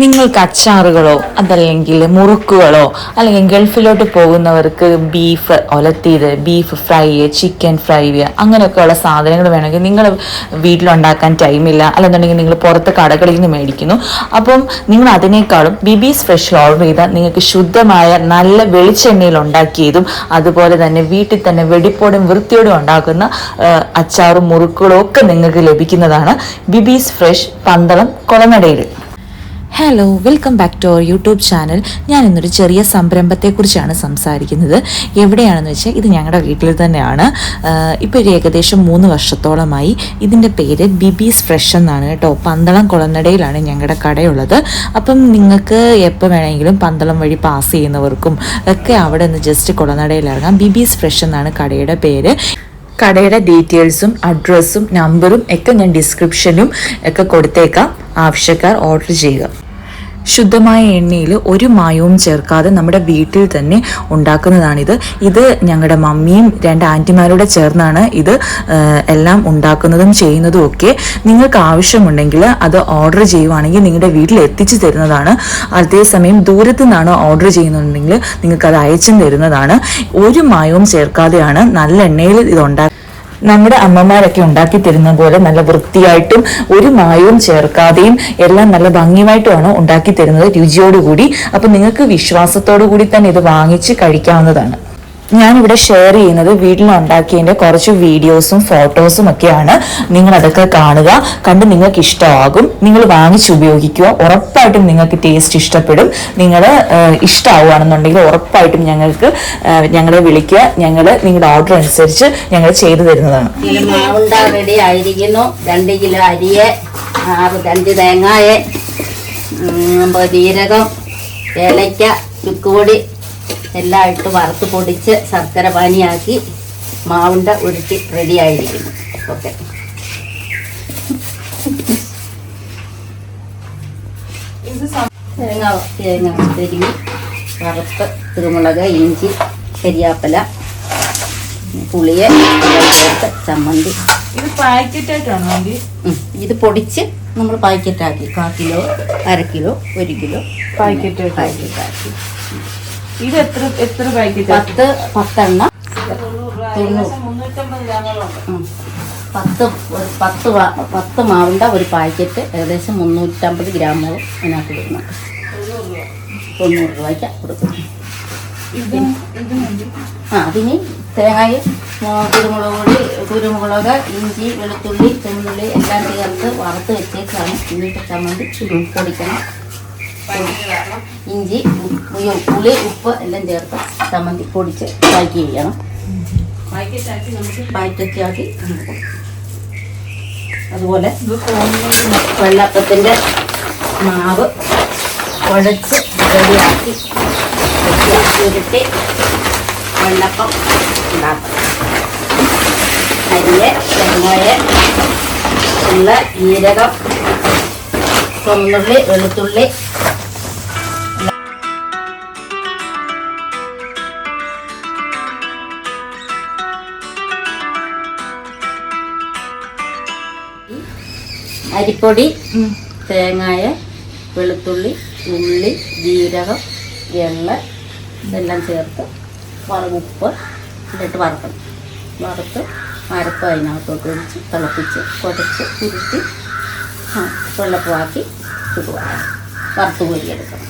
നിങ്ങൾക്ക് അച്ചാറുകളോ അതല്ലെങ്കിൽ മുറുക്കുകളോ അല്ലെങ്കിൽ ഗൾഫിലോട്ട് പോകുന്നവർക്ക് ബീഫ് ഒലത്തിയത് ബീഫ് ഫ്രൈ ചിക്കൻ ഫ്രൈ അങ്ങനെയൊക്കെയുള്ള സാധനങ്ങൾ വേണമെങ്കിൽ നിങ്ങൾ വീട്ടിലുണ്ടാക്കാൻ ടൈമില്ല അല്ലെന്നുണ്ടെങ്കിൽ നിങ്ങൾ പുറത്ത് കടകളിൽ നിന്ന് മേടിക്കുന്നു. അപ്പം നിങ്ങൾ അതിനേക്കാളും ബിബീസ് ഫ്രഷ് ഓർഡർ ചെയ്താൽ നിങ്ങൾക്ക് ശുദ്ധമായ നല്ല വെളിച്ചെണ്ണയിൽ ഉണ്ടാക്കിയതും അതുപോലെ തന്നെ വീട്ടിൽ തന്നെ വെടിപ്പോടും വൃത്തിയോടും ഉണ്ടാക്കുന്ന അച്ചാറും മുറുക്കുകളും ഒക്കെ നിങ്ങൾക്ക് ലഭിക്കുന്നതാണ് ബിബീസ് fresh Pandalam കൊളനടയിൽ. Hello welcome back to our YouTube channel ഞാൻ ഇന്നൊരു ചെറിയ സംരംഭത്തെക്കുറിച്ചാണ് സംസാരിക്കുന്നത്. എവിടെയാണെന്ന് വെച്ചാൽ ഇത് ഞങ്ങളുടെ വീട്ടിൽ തന്നെയാണ്. ഇപ്പോൾ ഒരു ഏകദേശം മൂന്ന് വർഷത്തോളമായി ഇതിന്റെ പേര് ബിബീസ് ഫ്രഷ് എന്നാണ് കേട്ടോ. പന്തളം കുളനടയിലാണ് ഞങ്ങളുടെ കടയുള്ളത്. അപ്പം നിങ്ങൾക്ക് എപ്പോൾ വേണമെങ്കിലും പന്തളം വഴി പാസ് ചെയ്യുന്നവർക്കും ഒക്കെ അവിടെ നിന്ന് ജസ്റ്റ് കുളനടയിൽ ഇറങ്ങാം. ബിബീസ് ഫ്രഷ് എന്നാണ് കടയുടെ പേര്. കടയുടെ ഡീറ്റെയിൽസും അഡ്രസ്സും നമ്പറും ഒക്കെ ഞാൻ ഡിസ്ക്രിപ്ഷനും ഒക്കെ കൊടുത്തേക്കാം. ആവശ്യക്കാർ ഓർഡർ ചെയ്യുക. ശുദ്ധമായ എണ്ണയിൽ ഒരു മായവും ചേർക്കാതെ നമ്മുടെ വീട്ടിൽ തന്നെ ഉണ്ടാക്കുന്നതാണിത്. ഇത് ഞങ്ങളുടെ മമ്മിയും രണ്ട് ആന്റിമാരോടെ ചേർന്നാണ് ഇത് എല്ലാം ഉണ്ടാക്കുന്നതും ചെയ്യുന്നതും ഒക്കെ. നിങ്ങൾക്ക് ആവശ്യമുണ്ടെങ്കിൽ അത് ഓർഡർ ചെയ്യുവാണെങ്കിൽ നിങ്ങളുടെ വീട്ടിൽ എത്തിച്ചു തരുന്നതാണ്. അതേസമയം ദൂരത്തു നിന്നാണ് ഓർഡർ ചെയ്യുന്നുണ്ടെങ്കിൽ നിങ്ങൾക്ക് അത് അയച്ചു തരുന്നതാണ്. ഒരു മായവും ചേർക്കാതെയാണ് നല്ല എണ്ണയിൽ ഇത് ഉണ്ടാക്കുന്നത്. നമ്മുടെ അമ്മമാരൊക്കെ ഉണ്ടാക്കി തരുന്ന പോലെ നല്ല വൃത്തിയായിട്ടും ഒരു മായവും ചേർക്കാതെയും എല്ലാം നല്ല ഭംഗിയായിട്ടുമാണ് ഉണ്ടാക്കി തരുന്നത് രുചിയോടുകൂടി. അപ്പൊ നിങ്ങൾക്ക് വിശ്വാസത്തോടു കൂടി തന്നെ ഇത് വാങ്ങിച്ച് കഴിക്കാവുന്നതാണ്. ഞാനിവിടെ ഷെയർ ചെയ്യുന്നത് വീട്ടിൽ ഉണ്ടാക്കിയതിന്റെ കുറച്ച് വീഡിയോസും ഫോട്ടോസും ഒക്കെയാണ്. നിങ്ങൾ അതൊക്കെ കാണുക. കണ്ട് നിങ്ങൾക്ക് ഇഷ്ടമാകും. നിങ്ങൾ വാങ്ങിച്ച് ഉപയോഗിക്കുക. ഉറപ്പായിട്ടും നിങ്ങൾക്ക് ടേസ്റ്റ് ഇഷ്ടപ്പെടും. നിങ്ങൾ ഇഷ്ടമാവുകയാണെന്നുണ്ടെങ്കിൽ ഉറപ്പായിട്ടും ഞങ്ങൾക്ക് ഞങ്ങളെ വിളിക്കുക. ഞങ്ങൾ നിങ്ങളുടെ ഓർഡർ അനുസരിച്ച് ഞങ്ങൾ ചെയ്തു തരുന്നതാണ്. മാവുണ്ട റെഡി ആയിരിക്കുന്നു. രണ്ട് കിലോ അരിയെ രണ്ട് തേങ്ങായെ ജീരകം ഏലയ്ക്ക ചുക്കുപൊടി എല്ലാം ഇട്ട് വറുത്ത് പൊടിച്ച് ശർക്കര പാനിയാക്കി മാവുണ്ട ഉരുട്ടി റെഡി ആയിരിക്കുന്നു. ഓക്കെ തേങ്ങ തേങ്ങ തിരിഞ്ഞ് വറുത്ത് കുരുമുളക് ഇഞ്ചി കരിയാപ്പല പുളിയെ ചമ്മന്തി. ഇത് പാക്കറ്റ് ആയിട്ടാണോ ഉം. ഇത് പൊടിച്ച് നമ്മൾ പാക്കറ്റാക്കി. കാ കിലോ അര കിലോ ഒരു കിലോ പാക്കറ്റ്. പാക്കറ്റാക്കി. ഇത് എത്ര എത്ര പാക്കറ്റ് പത്ത് പത്തെണ്ണം. പത്ത് ഒരു പത്ത് പത്ത് മാവിന്റെ ഒരു പാക്കറ്റ് ഏകദേശം മുന്നൂറ്റമ്പത് ഗ്രാമോളം അതിനകത്ത് വരുന്നുണ്ട് തൊണ്ണൂറ് രൂപയ്ക്ക് കൊടുക്കും. ആ അതിന് തേങ്ങയും കുരുമുളക് പൊടി കുരുമുളക് ഇഞ്ചി വെളുത്തുള്ളി ചെമ്മുള്ളി എല്ലാം ചേർത്ത് വറുത്ത് വെച്ചേക്കാണ്. എന്നിട്ട് ചമ്മന്തി പൊടിക്കണം. ഇഞ്ചി പുളി ഉപ്പ് എല്ലാം ചേർത്ത് ചമ്മന്തി പൊടിച്ച് പാക്ക് ചെയ്യണം അതുപോലെ വെള്ളപ്പത്തിന്റെ മാവ് കുഴച്ച് റെഡിയാക്കി ഉരുട്ടി വെള്ളപ്പം ഉണ്ടാക്കണം അരിയെ തേങ്ങയെ ഉള്ള ജീരകം ചുമന്നുള്ളി വെളുത്തുള്ളി അരിപ്പൊടി തേങ്ങായ വെളുത്തുള്ളി ഉള്ളി ജീരകം എള്ള ഇതെല്ലാം ചേർത്ത് ഉപ്പ് എന്നിട്ട് വറുക്കണം വറുത്ത് അരപ്പ് അതിനകത്തോട്ട് ഒഴിച്ച് തിളപ്പിച്ച് കുഴച്ച് കുരുത്തി വെള്ളപ്പുവാക്കി ചുടുക വറുത്ത് കോരിയെടുക്കണം.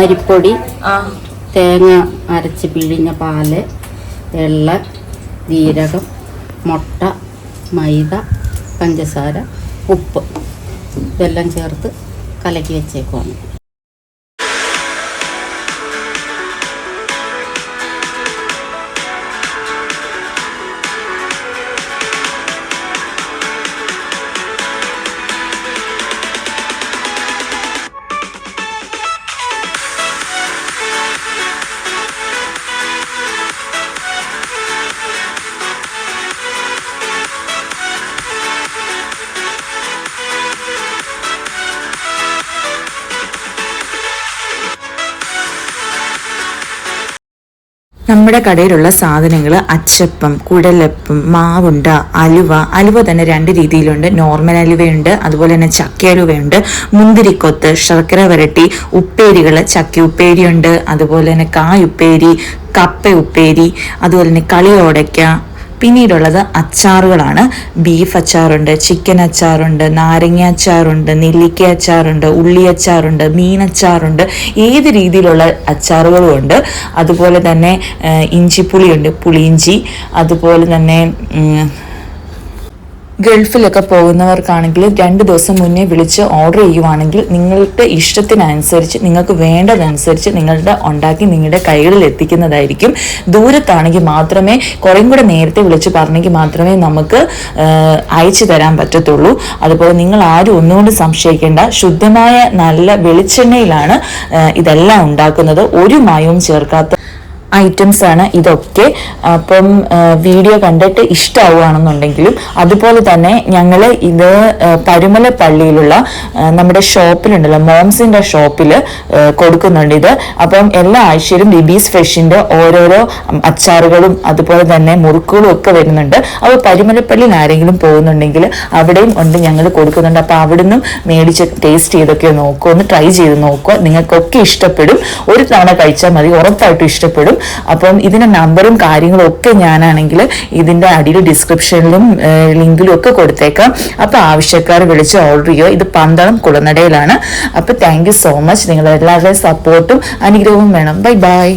അരിപ്പൊടി തേങ്ങ അരച്ച് പിഴിഞ്ഞ പാൽ വെള്ളം ജീരകം മുട്ട മൈദ പഞ്ചസാര ഉപ്പ്. ഇതെല്ലാം ചേർത്ത് കലക്കി വെച്ചേക്കുവാണ്. നമ്മുടെ കടയിലുള്ള സാധനങ്ങൾ അച്ചപ്പം കുടലപ്പം മാവുണ്ട അലുവ അലുവ തന്നെ രണ്ട് രീതിയിലുണ്ട്. നോർമൽ അലുവയുണ്ട് അതുപോലെ തന്നെ ചക്ക അലുവയുണ്ട് മുന്തിരിക്കൊത്ത് ശർക്കര വരട്ടി ഉപ്പേരികൾ ചക്ക ഉപ്പേരിയുണ്ട് അതുപോലെ തന്നെ കായുപ്പേരി കപ്പ ഉപ്പേരി അതുപോലെ തന്നെ കളിയോടയ്ക്ക പിന്നീടുള്ളത് അച്ചാറുകളാണ്. ബീഫ് അച്ചാറുണ്ട് ചിക്കൻ അച്ചാറുണ്ട് നാരങ്ങ അച്ചാറുണ്ട് നെല്ലിക്ക അച്ചാറുണ്ട് ഉള്ളി അച്ചാറുണ്ട് മീൻ അച്ചാറുണ്ട്. ഏത് രീതിയിലുള്ള അച്ചാറുകളും ഉണ്ട്. അതുപോലെ തന്നെ ഇഞ്ചിപ്പുളിയുണ്ട് പുളിയിഞ്ചി. അതുപോലെ തന്നെ ഗൾഫിലൊക്കെ പോകുന്നവർക്കാണെങ്കിൽ രണ്ട് ദിവസം മുന്നേ വിളിച്ച് ഓർഡർ ചെയ്യുവാണെങ്കിൽ നിങ്ങളുടെ ഇഷ്ടത്തിനനുസരിച്ച് നിങ്ങൾക്ക് വേണ്ടതനുസരിച്ച് നിങ്ങളുടെ ഉണ്ടാക്കി നിങ്ങളുടെ കൈകളിൽ എത്തിക്കുന്നതായിരിക്കും. ദൂരത്താണെങ്കിൽ മാത്രമേ കുറേം കൂടെ നേരത്തെ വിളിച്ച് പറഞ്ഞെങ്കിൽ മാത്രമേ നമുക്ക് അയച്ചു തരാൻ പറ്റത്തുള്ളൂ. അതുപോലെ നിങ്ങൾ ആരും ഒന്നുകൊണ്ട് സംശയിക്കേണ്ട ശുദ്ധമായ നല്ല വെളിച്ചെണ്ണയിലാണ് ഇതെല്ലാം ഉണ്ടാക്കുന്നത്. ഒരു മായവും ചേർക്കാത്ത ഐറ്റംസ് ആണ് ഇതൊക്കെ. അപ്പം വീഡിയോ കണ്ടിട്ട് ഇഷ്ടമാവുകയാണെന്നുണ്ടെങ്കിലും അതുപോലെ തന്നെ ഞങ്ങൾ ഇത് പരുമല പള്ളിയിലുള്ള നമ്മുടെ ഷോപ്പിലുണ്ടല്ലോ മോംസിന്റെ ഷോപ്പിൽ കൊടുക്കുന്നുണ്ട് ഇത്. അപ്പം എല്ലാ ആഴ്ചയിലും ബിബീസ് ഫ്രഷിന്റെ ഓരോരോ അച്ചാറുകളും അതുപോലെ തന്നെ മുറുക്കുകളും ഒക്കെ വരുന്നുണ്ട്. അപ്പോൾ പരുമലപ്പള്ളിയിൽ ആരെങ്കിലും പോകുന്നുണ്ടെങ്കിൽ അവിടെയും ഉണ്ട് ഞങ്ങൾ കൊടുക്കുന്നുണ്ട്. അപ്പോൾ അവിടുന്ന് മേടിച്ച് ടേസ്റ്റ് ചെയ്തൊക്കെ നോക്കുക ഒന്ന് ട്രൈ ചെയ്ത് നോക്കുക നിങ്ങൾക്കൊക്കെ ഇഷ്ടപ്പെടും. ഒരു തവണ കഴിച്ചാൽ മതി. ഉറപ്പായിട്ടും ഇഷ്ടപ്പെടും. അപ്പം ഇതിന്റെ നമ്പറും കാര്യങ്ങളും ഒക്കെ ഞാനാണെങ്കിൽ ഇതിന്റെ അടിയിൽ ഡിസ്ക്രിപ്ഷനിലും ലിങ്കിലും ഒക്കെ കൊടുത്തേക്കാം. അപ്പോൾ ആവശ്യക്കാർ വിളിച്ച് ഓർഡർ ചെയ്യുക. ഇത് പന്തളം കുളനടയിലാണ്. അപ്പോൾ താങ്ക് സോ മച്ച്. നിങ്ങളെല്ലാവരുടെയും സപ്പോർട്ടും അനുഗ്രഹവും വേണം. Bye bye.